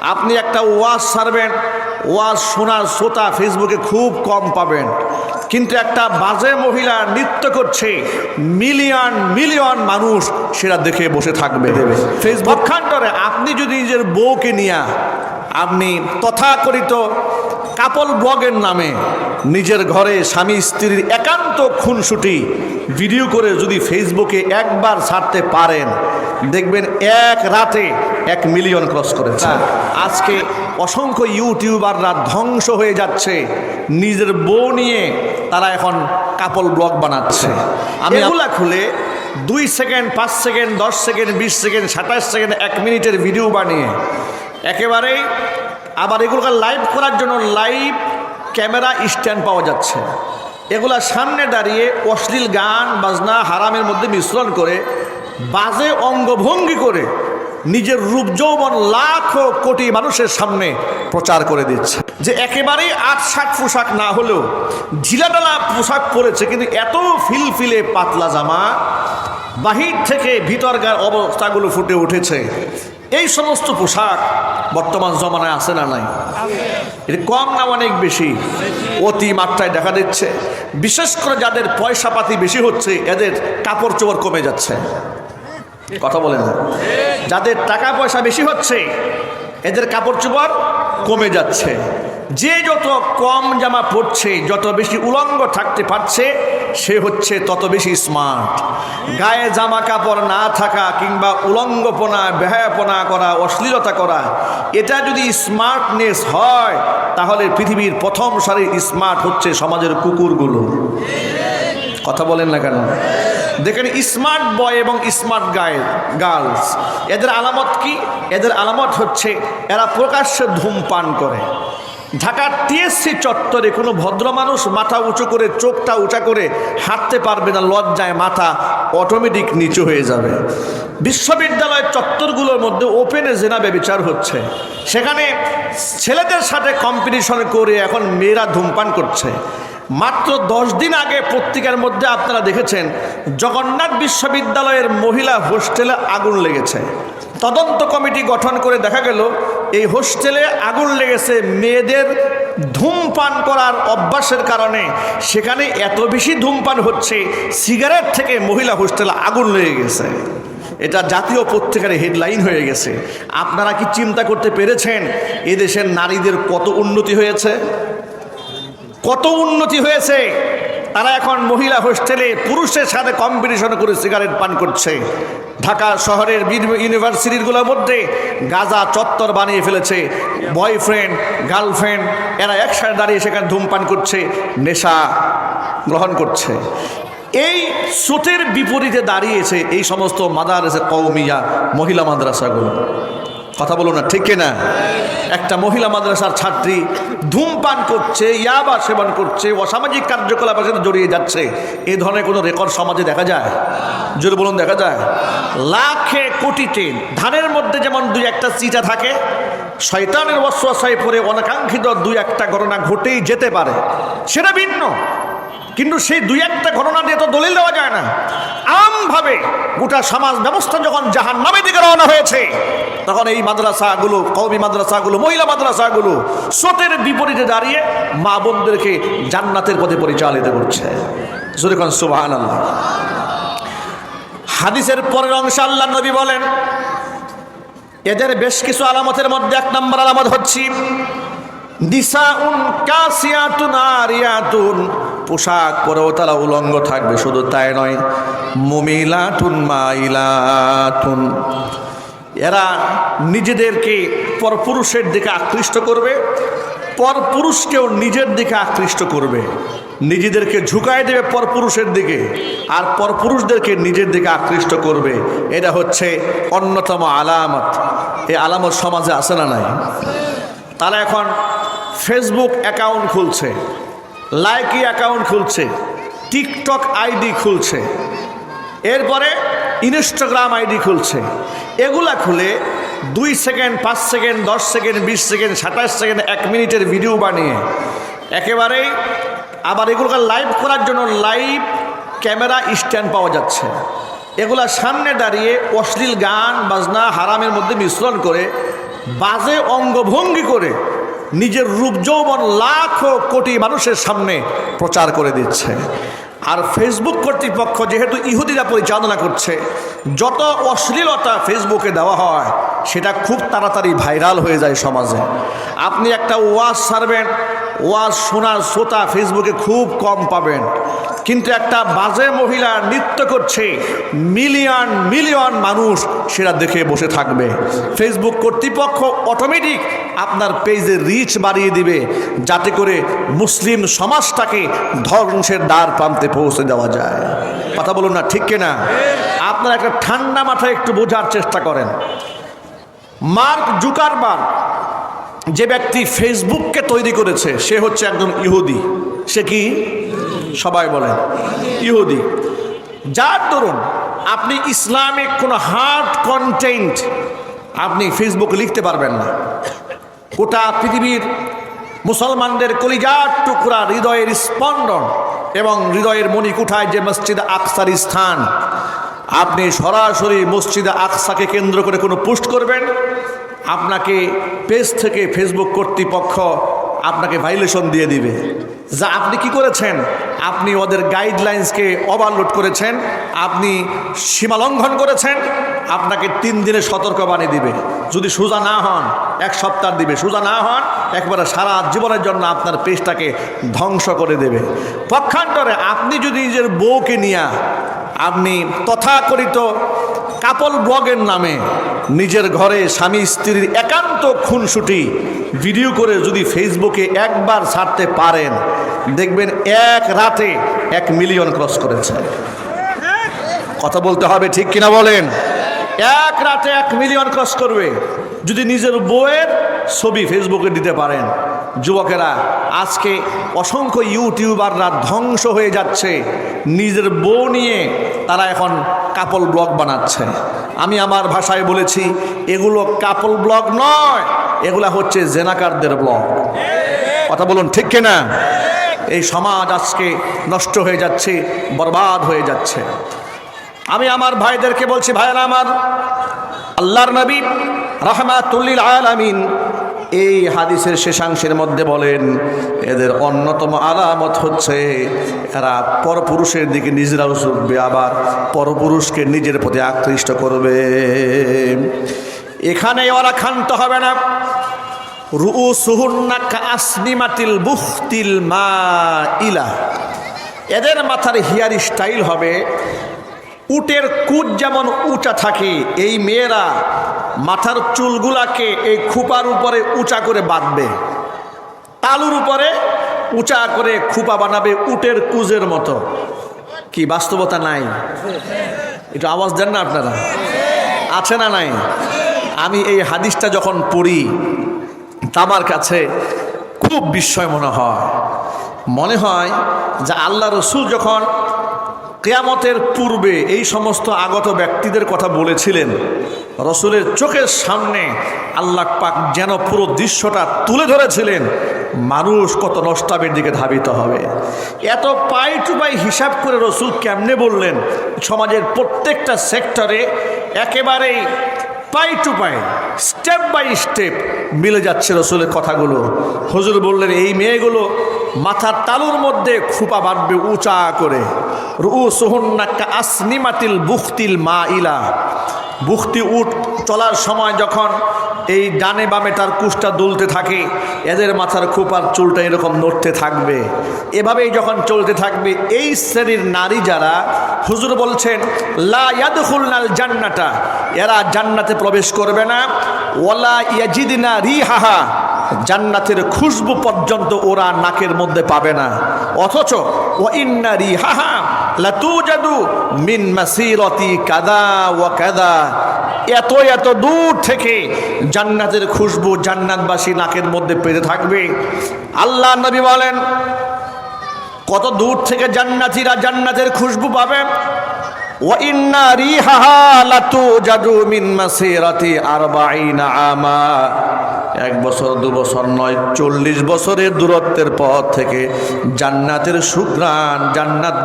আপনি একটা ওয়াজ সারবেন ওয়াজ শোনার শ্রোতা ফেসবুকে খুব কম পাবেন। কিন্তু একটা বাজে মহিলা নৃত্য করছে মিলিয়ন মিলিয়ন মানুষ সেটা দেখে বসে থাকবে। ফেসবুক খান্ডরে আপনি যদি নিজের বউকে নিয়ে আপনি তথাকথিত কাপল ব্লগের নামে নিজের ঘরে স্বামী স্ত্রীর একান্ত খুনসুটি ভিডিও করে যদি ফেসবুকে একবার ছাড়তে পারেন দেখবেন এক রাতে এক মিলিয়ন ক্রস করেছে। আজকে অসংখ্য ইউটিউবাররা ধ্বংস হয়ে যাচ্ছে। নিজের বউ নিয়ে তারা এখন কাপল ব্লগ বানাচ্ছে। আমি এগুলা খুলে দুই সেকেন্ড পাঁচ সেকেন্ড দশ সেকেন্ড বিশ সেকেন্ড সাতাশ সেকেন্ড এক মিনিটের ভিডিও বানিয়ে একেবারে আবার এগুলোকে লাইভ করার জন্য লাইভ ক্যামেরা স্ট্যান্ড পাওয়া যাচ্ছে। এগুলা সামনে দাঁড়িয়ে অশ্লীল গান, বাজনা, হারামের মধ্যে মিশ্রণ করে, বাজে অঙ্গভঙ্গি করে নিজের রূপ যৌবন লাখ কোটি মানুষের সামনে প্রচার করে দিচ্ছে। যে একেবারেই আট ষাট পোশাক না হলেও ঢিলাডালা পোশাক পরেছে, কিন্তু এত ফিলফিলে পাতলা জামা, বাহির থেকে ভিতরকার অবস্থাগুলো ফুটে উঠেছে। এই সমস্ত পোশাক বর্তমান জমানায় আছে না নাই? এটা কম না অনেক বেশি? অতি মাত্রায় দেখা দিচ্ছে। বিশেষ করে যাদের পয়সা পাতি বেশি হচ্ছে, এদের কাপড় চোপড় কমে যাচ্ছে। কথা বলেন যাদের টাকা পয়সা বেশি হচ্ছে, এদের কাপড় চোপড় কমে যাচ্ছে। যে যত কম জামা পরছে যত বেশি উলঙ্গ থাকতে পারছে, সে হচ্ছে তত বেশি স্মার্ট গায়ে জামা কাপড় না থাকা কিংবা উলঙ্গপনা, বেহায়াপনা করা, অশ্লীলতা করা, এটা যদি স্মার্টনেস হয়, তাহলে পৃথিবীর প্রথম সারির স্মার্ট হচ্ছে সমাজের কুকুরগুলো। কথা বলেন না কেন? দেখেন স্মার্ট বয় এবং স্মার্ট গায়ে গার্লস এদের আলামত কি? এদের আলামত হচ্ছে, এরা প্রকাশ্যে ধূমপান করে। ঢাকার টিএসসি চত্বরে কোনো ভদ্র মানুষ মাথা উঁচু করে, চোখটা উঁচা করে হাঁটতে পারবে না, লজ্জায় মাথা অটোমেটিক নিচু হয়ে যাবে। বিশ্ববিদ্যালয়ের চত্বরগুলোর মধ্যে ওপেনে জেনাবে বিচার হচ্ছে। সেখানে ছেলেদের সাথে কম্পিটিশন করে এখন মেয়েরা ধূমপান করছে। মাত্র দশ দিন আগে পত্রিকার মধ্যে আপনারা দেখেছেন, জগন্নাথ বিশ্ববিদ্যালয়ের মহিলা হোস্টেলে আগুন লেগেছে। তদন্ত কমিটি গঠন করে দেখা গেল এই হোস্টেলে আগুন লেগেছে। মেয়েদের ধূমপান করার অভ্যাসের কারণে সেখানে এত বেশি ধূমপান হচ্ছে, সিগারেট থেকে মহিলা হোস্টেলে আগুন লেগে গেছে। এটা জাতীয় পত্রিকার হেডলাইন হয়ে গেছে। আপনারা কি চিন্তা করতে পেরেছেন, এদেশের নারীদের কত উন্নতি হয়েছে? কত উন্নতি হয়েছে? তারা এখন মহিলা হোস্টেলে পুরুষের সাথে কম্পিটিশন করে সিগারেট পান করছে। ঢাকা শহরের ইউনিভার্সিটিগুলোর মধ্যে গাজা চত্বর বানিয়ে ফেলেছে বয়ফ্রেন্ড, গার্লফ্রেন্ড। এরা একসাথে দাঁড়িয়ে সেখানে ধূমপান করছে, নেশা গ্রহণ করছে। এই স্রোতের বিপরীতে দাঁড়িয়েছে এই সমস্ত মাদারেসে কৌমিয়া মহিলা মাদ্রাসাগুলো। কথা বলো না, ঠিক না একটা মহিলা মাদ্রাসার ছাত্রী ধূমপান করছে, ইয়াবা সেবন করছে, অসামাজিক কার্যকলাপের সাথে জড়িয়ে যাচ্ছে। এ ধরনের কোনো রেকর্ড সমাজে দেখা যায়? জোরে বলুন, দেখা যায়? লাখে কোটিতে ধানের মধ্যে যেমন দুই একটা চিটা থাকে, শয়তানের অশ্বাসায় পরে অনাকাঙ্ক্ষিত দুই একটা ঘটনা ঘটেই যেতে পারে। সেটা ভিন্ন। কিন্তু সেই দুই একটা ঘটনা দিয়ে তো দলিল দেওয়া যায় না। আমভাবে গোটা সমাজ ব্যবস্থা যখন জাহান নামে দিকে রওনা হয়েছে, তখন এই মাদ্রাসাগুলো কৌমি মাদ্রাসাগুলো, মহিলা মাদ্রাসাগুলো স্রোতের বিপরীতে দাঁড়িয়ে মা বোনদেরকে জান্নাতের পথে পরিচালিত করছে। জোরেখন সুবাহ আল্লাহ হাদিসের পরের অংশে আল্লাহ নবী বলেন, এদের বেশ কিছু আলামতের মধ্যে এক নম্বর আলামত হচ্ছে আরিয়াতুন। পোশাক পরেও তারা উলঙ্গ থাকবে, শুধু তাই নয়, মুমিলাতুন মাইলাতুন। এরা নিজেদেরকে পরপুরুষের দিকে আকৃষ্ট করবে, পরপুরুষকেও নিজের দিকে আকৃষ্ট করবে। নিজেদেরকে ঝুঁকায় দেবে পরপুরুষের দিকে, আর পরপুরুষদেরকে নিজের দিকে আকৃষ্ট করবে। এটা হচ্ছে অন্যতম আলামত। এই আলামত সমাজে আসে না নাই? তারা এখন ফেসবুক অ্যাকাউন্ট খুলছে লাইকি অ্যাকাউন্ট খুলছে টিকটক আইডি খুলছে, এরপরে ইনস্টাগ্রাম আইডি খুলছে। এগুলা খুলে দুই সেকেন্ড পাঁচ সেকেন্ড দশ সেকেন্ড বিশ সেকেন্ড সাতাশ সেকেন্ড এক মিনিটের ভিডিও বানিয়ে, একেবারেই আবার এগুলোকে লাইভ করার জন্য লাইভ ক্যামেরা স্ট্যান্ড পাওয়া যাচ্ছে। এগুলা সামনে দাঁড়িয়ে অশ্লীল গান, বাজনা, হারামের মধ্যে মিশ্রণ করে বাজে অঙ্গভঙ্গি করে নিজের রূপ যৌবন লাখো কোটি মানুষের সামনে প্রচার করে দিচ্ছে। আর ফেসবুক কর্তৃপক্ষ যেহেতু ইহুদিরা পরিচালনা করছে, যত অশ্লীলতা ফেসবুকে দেওয়া হয়, সেটা খুব তাড়াতাড়ি ভাইরাল হয়ে যায় সমাজে। আপনি একটা ওয়াজ সারবেন, ওয়াজ শোনার শ্রোতা ফেসবুকে খুব কম পাবেন। কিন্তু একটা বাজে মহিলা নৃত্য করছে মিলিয়ন মিলিয়ন মানুষ সেটা দেখে বসে থাকবে। ফেসবুক কর্তৃপক্ষ অটোমেটিক আপনার পেজে রিচ বাড়িয়ে দিবে, যাতে করে মুসলিম সমাজটাকে ধ্বংসের দ্বার প্রান্তে পৌঁছে দেওয়া যায়। কথা বলুন না, ঠিক কিনা? আপনারা একটা ঠান্ডা মাথায় একটু বোঝার চেষ্টা করেন। মার্ক জুকারবার্গ যে ব্যক্তি ফেসবুককে তৈরি করেছে, সে হচ্ছে একজন ইহুদি। সে কি? সবাই বলেন, ইহুদি। যার দরুন আপনি ইসলামিক কোনো হার্ড কন্টেন্ট আপনি ফেসবুকে লিখতে পারবেন না। গোটা পৃথিবীর মুসলমানদের কলিজার টুকরা হৃদয়ের স্পন্দন এবং হৃদয়ের মণিকুঠায় যে মসজিদ আকসার স্থান, আপনি সরাসরি মসজিদে আকসাকে কেন্দ্র করে কোনো পোস্ট করবেন? আপনাকে পেজ থেকে ফেসবুক কর্তৃপক্ষ আপনাকে ভাইলেশন দিয়ে দিবে। যা আপনি কি করেছেন? আপনি ওদের গাইডলাইন্সকে ওভারলোড করেছেন, আপনি সীমালঙ্ঘন করেছেন, আপনাকে তিন দিনে সতর্কবাণী দিবে। যদি সোজা না হন, এক সপ্তাহ দিবে। সোজা না হন, একবারে সারা জীবনের জন্য আপনার পেজটাকে ধ্বংস করে দেবে। পক্ষান্তরে আপনি যদি নিজের বউকে নিয়ে আপনি তথাকথিত কাপল ব্লগের নামে নিজের ঘরে স্বামী স্ত্রীর একান্ত খুনসুটি। ভিডিও করে যদি ফেসবুকে একবার ছাড়তে পারেন, দেখবেন এক রাতে এক মিলিয়ন ক্রস করেছে। কথা বলতে হবে ঠিক কিনা বলেন? এক রাতে এক মিলিয়ন ক্রস করবে। যদি নিজের বউয়ের ছবি ফেসবুকে দিতে পারেন যুবকেরা, আজকে অসংখ্য ইউটিউবাররা ধ্বংস হয়ে যাচ্ছে। নিজের বউ নিয়ে তারা এখন কাপল ব্লগ বানাচ্ছে। আমি আমার ভাষায় বলেছি, এগুলো কাপল ব্লগ নয়, এগুলা হচ্ছে জেনাকারদের ব্লগ। কথা বলুন, ঠিক কিনা? এই সমাজ আজকে নষ্ট হয়ে যাচ্ছে, বরবাদ হয়ে যাচ্ছে। আমি আমার ভাইদেরকে বলছি ভাইরা আমার, আল্লাহর নবী রহমাতুল্লিল আলামিন এই হাদিসের শেষাংশের মধ্যে বলেন, এদের অন্যতম আলামত হচ্ছে এরা পরপুরুষের দিকে নিজেরাও ঝুঁকবে আবার পরপুরুষকে নিজের প্রতি আকৃষ্ট করবে। এখানে ওরা ক্ষান্ত হবে না। আসনিমাতিল বুখতিল মা ইলা এদের মাথার হেয়ার স্টাইল হবে, উটের কুট যেমন উঁচা থাকে, এই মেয়েরা মাথার চুলগুলাকে এই খুপার উপরে উঁচা করে বাঁধবে। তালুর উপরে উঁচা করে খুপা বানাবে উটের কুজের মতো। কি বাস্তবতা নাই? একটু আওয়াজ দেন না আপনারা? আছে না নাই? আমি এই হাদিসটা যখন পড়ি তা আমার কাছে খুব বিস্ময় মনে হয়। মনে হয় যে আল্লাহ রসুল যখন কেয়ামতের পূর্বে এই সমস্ত আগত ব্যক্তিদের কথা বলেছিলেন। রসুলের চোখের সামনে আল্লাহ পাক যেন পুরো দৃশ্যটা তুলে ধরেছিলেন। মানুষ কত নষ্টাবের দিকে ধাবিত হবে। এত পাই টু পাই হিসাব করে রসুল কেমনে বললেন, সমাজের প্রত্যেকটা সেক্টরে একেবারেই pie to pie, step by step মিলে যাচ্ছে রসুলের কথাগুলো। হুজুর বললেন, এই মেয়েগুলো মাথার তালুর মধ্যে খুপা বাঁধবে উঁচা করে। রু সোহন্নাক্কা আসনিমাতিল বুখতিল মা ইলা বুখতি উঠ চলার সময় যখন এই ডানে বামে তার কুষ্টা দুলতে থাকে, এদের মাথার খোপার চুলটা এরকম নড়তে থাকবে। এভাবেই যখন চলতে থাকবে, এই শ্রেণির নারী যারা, হুজুর বলছেন, লা ইয়াদখুলনাল জান্নাটা এরা জান্নাতে প্রবেশ করবে না। ওলা ইয়াজিদিনা রিহাহা। জান্নাতের খুশবু পর্যন্ত ওরা নাকের মধ্যে পাবে না। অথচ ও ইন্নারি হাহা রিহাহা লাতুজাদু মিন মাসিরতি কাদা ওয়া কাদা। এত এত দূর থেকে জান্নাতের খুশবু জান্নাতবাসী নাকের মধ্যে পেতে থাকবে। আল্লাহ নবী বলেন, কত দূর থেকে জান্নাতীরা জান্নাতের খুশবু পাবে? আমা। এক বছর দু বছর নয় চল্লিশ বছরের দূরত্বের পর থেকে জান্নাতের সুগ্রাণ জান্নাত